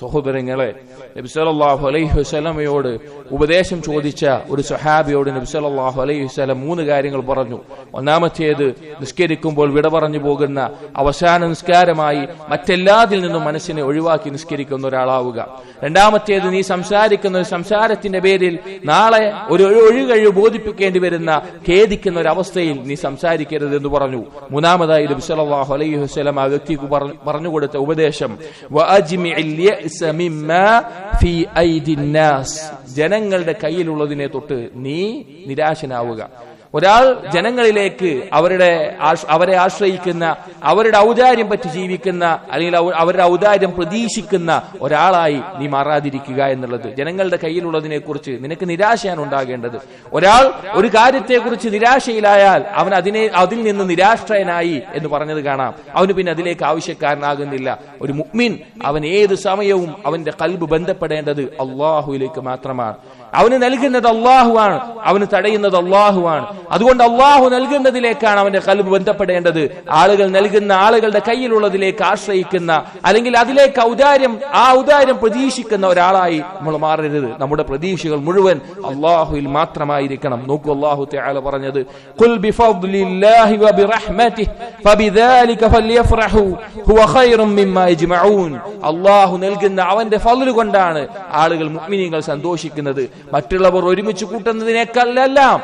സഹോദരങ്ങളെ നബി സല്ലല്ലാഹു അലൈഹി വസ്ലമയോട് ഉപദേശം ചോദിച്ച ഒരു സഹാബിയോട് നബി സല്ലല്ലാഹു അലൈഹി വസ്ലം മൂന്ന് കാര്യങ്ങൾ പറഞ്ഞു. ഒന്നാമത്തേത് നിസ്കരിക്കുമ്പോൾ വിട പറഞ്ഞു പോകുന്ന അവസാന നിസ്കാരമായി മറ്റെല്ലാതിൽ നിന്നും മനസ്സിനെ ഒഴിവാക്കി നിസ്കരിക്കുന്ന ഒരാളാവുക. രണ്ടാമത്തേത് നീ സംസാരിക്കുന്ന ഒരു സംസാരത്തിന്റെ പേരിൽ നാളെ ഒരു ഒഴികഴിവ് ബോധിപ്പിക്കേണ്ടി വരുന്ന ഖേദിക്കുന്ന ഒരു അവസ്ഥയിൽ നീ സംസാരിക്കരുത് എന്ന് പറഞ്ഞു. മൂന്നാമതായി നബി സല്ലല്ലാഹു അലൈഹി വസ്ലം ആ വ്യക്തിക്ക് പറഞ്ഞു കൊടുത്ത ഉപദേശം ഫീ ഐദിന്നാസ് നാസ്. ജനങ്ങളുടെ കയ്യിലുള്ളതിനെ തൊട്ട് നീ നിരാശനാവുക. ഒരാൾ ജനങ്ങളിലേക്ക് അവരുടെ അവരെ ആശ്രയിക്കുന്ന അവരുടെ ഔദാര്യം പറ്റി ജീവിക്കുന്ന അല്ലെങ്കിൽ അവരുടെ ഔദാര്യം പ്രതീക്ഷിക്കുന്ന ഒരാളായി നീ മാറാതിരിക്കുക എന്നുള്ളത്. ജനങ്ങളുടെ കയ്യിലുള്ളതിനെ കുറിച്ച് നിനക്ക് നിരാശയാണ് ഉണ്ടാകേണ്ടത്. ഒരാൾ ഒരു കാര്യത്തെക്കുറിച്ച് നിരാശയിലായാൽ അവൻ അതിനെ അതിൽ നിന്ന് നിരാശ്രയനായി എന്ന് പറഞ്ഞത് കാണാം. അവന് പിന്നെ അതിലേക്ക് ആവശ്യക്കാരനാകുന്നില്ല. ഒരു മുഅ്മിൻ അവൻ ഏത് സമയവും അവന്റെ കൽബ് ബന്ധപ്പെടേണ്ടത് അള്ളാഹുവിലേക്ക് മാത്രമാണ്. അവന് നൽകുന്നത് അള്ളാഹുവാണ് അവന് തടയുന്നത് അള്ളാഹുവാണ് അതുകൊണ്ട് അള്ളാഹു നൽകുന്നതിലേക്കാണ് അവന്റെ കൽബ് ബന്ധപ്പെടേണ്ടത്. ആളുകൾ നൽകുന്ന ആളുകളുടെ കയ്യിലുള്ളതിലേക്ക് ആശ്രയിക്കുന്ന അല്ലെങ്കിൽ അതിലേക്ക് ഔദാര്യം ആ ഔദാര്യം പ്രതീക്ഷിക്കുന്ന ഒരാളായി നമ്മൾ മാറരുത്. നമ്മുടെ പ്രതീക്ഷകൾ മുഴുവൻ അള്ളാഹുവിൽ മാത്രമായിരിക്കണം. നോക്കൂ അള്ളാഹു തആല പറഞ്ഞത് അള്ളാഹു നൽകുന്ന അവന്റെ ഫലു കൊണ്ടാണ് ആളുകൾ മുഅ്മിനീങ്ങൾ സന്തോഷിക്കുന്നത്. മറ്റുള്ളവർ ഒരുമിച്ച് കൂട്ടുന്നതിനേക്കാളെല്ലാം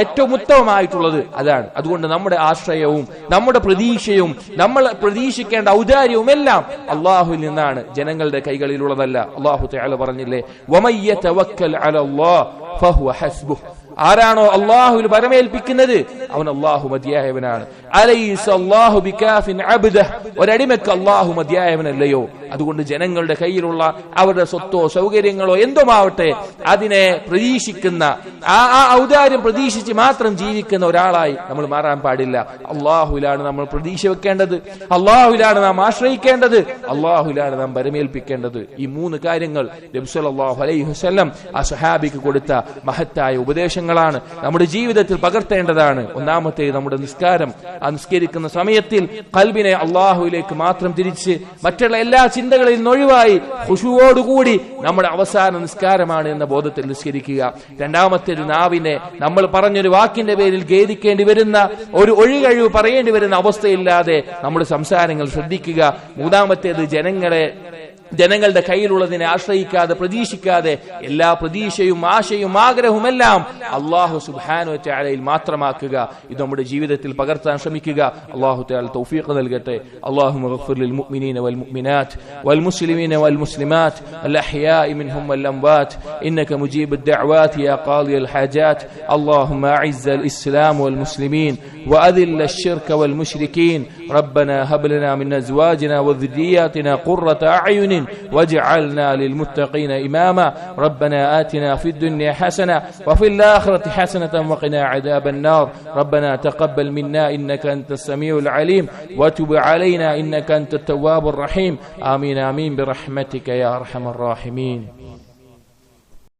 ഏറ്റവും ഉത്തമമായിട്ടുള്ളത് അതാണ്. അതുകൊണ്ട് നമ്മുടെ ആശ്രയവും നമ്മുടെ പ്രതീക്ഷയും നമ്മൾ പ്രതീക്ഷിക്കേണ്ട ഔദാര്യവും എല്ലാം അള്ളാഹുവിൽ നിന്നാണ് ജനങ്ങളുടെ കൈകളിലുള്ളതല്ല. അള്ളാഹു തആല പറഞ്ഞില്ലേ ആരാണോ അള്ളാഹുവിൽ പരമേൽപ്പിക്കുന്നത്? അവൻ അള്ളാഹു മതിയായവനാണ്. അലൈസ അബ്ദഹ്. ഒരടിമക്ക് അള്ളാഹു മതിയായവനല്ലയോ? അതുകൊണ്ട് ജനങ്ങളുടെ കയ്യിലുള്ള അവരുടെ സ്വത്തോ സൗകര്യങ്ങളോ എന്തുമാവട്ടെ അതിനെ പ്രതീക്ഷിക്കുന്ന ആ ആ ഔദാര്യം പ്രതീക്ഷിച്ച് മാത്രം ജീവിക്കുന്ന ഒരാളായി നമ്മൾ മാറാൻ പാടില്ല. അള്ളാഹുലാണ് നമ്മൾ പ്രതീക്ഷ വെക്കേണ്ടത്. അള്ളാഹുലാണ് നാം ആശ്രയിക്കേണ്ടത്. അള്ളാഹുലാണ് നാം പരമേൽപ്പിക്കേണ്ടത് ഈ മൂന്ന് കാര്യങ്ങൾ നബ്സല്ലാഹു അലൈഹി ആ സഹാബിക്ക് കൊടുത്ത മഹത്തായ ഉപദേശങ്ങളാണ്. നമ്മുടെ ജീവിതത്തിൽ പകർത്തേണ്ടതാണ്. ഒന്നാമത്തെ നമ്മുടെ നിസ്കാരം. ആ നിസ്കരിക്കുന്ന സമയത്തിൽ കൽബിനെ അള്ളാഹുവിലേക്ക് മാത്രം തിരിച്ച് മറ്റുള്ള എല്ലാ ചിന്തകളിൽ നിന്ന് ഒഴിവായി ഖുശുവോടുകൂടി നമ്മുടെ അവസാന നിസ്കാരമാണ് എന്ന ബോധത്തിൽ നിസ്കരിക്കുക. രണ്ടാമത്തെ ഒരു നാവിനെ നമ്മൾ പറഞ്ഞൊരു വാക്കിന്റെ പേരിൽ ഖേദിക്കേണ്ടി വരുന്ന ഒരു ഒഴികഴിവ് പറയേണ്ടി വരുന്ന അവസ്ഥയില്ലാതെ നമ്മുടെ സംസാരങ്ങൾ ശ്രദ്ധിക്കുക. മൂന്നാമത്തേത് ജനങ്ങളെ ജനങ്ങളുടെ കയ്യിലുള്ളതിനെ ആശ്രയിക്കാതെ പ്രതീക്ഷിക്കാതെ എല്ലാ പ്രതീക്ഷയും ആശയും ആഗ്രഹവും എല്ലാം അള്ളാഹു സുബാനു ചാലയിൽ മാത്രമാക്കുക ഇത് നമ്മുടെ ജീവിതത്തിൽ പകർത്താൻ ശ്രമിക്കുക അള്ളാഹു تعالى توفيق നൽകട്ടെ اللهم اغفر للمؤمنين والمؤمنات والمسلمين والمسلمات الأحياء منهم والأموات إنك مجيب الدعوات يا قاضي الحاجات اللهم أعز الإسلام والمسلمين وأذل الشرك والمشركين ربنا هب لنا من أزواجنا وذرياتنا قرة أعين واجعلنا للمتقين إماما. ربنا آتنا في الدنيا حسنة وفي الآخرة حسنة وقنا عذاب النار. ربنا تقبل منا إنك أنت السميع العليم. وتب علينا إنك أنت التواب الرحيم. آمين آمين برحمتك يا أرحم الراحمين.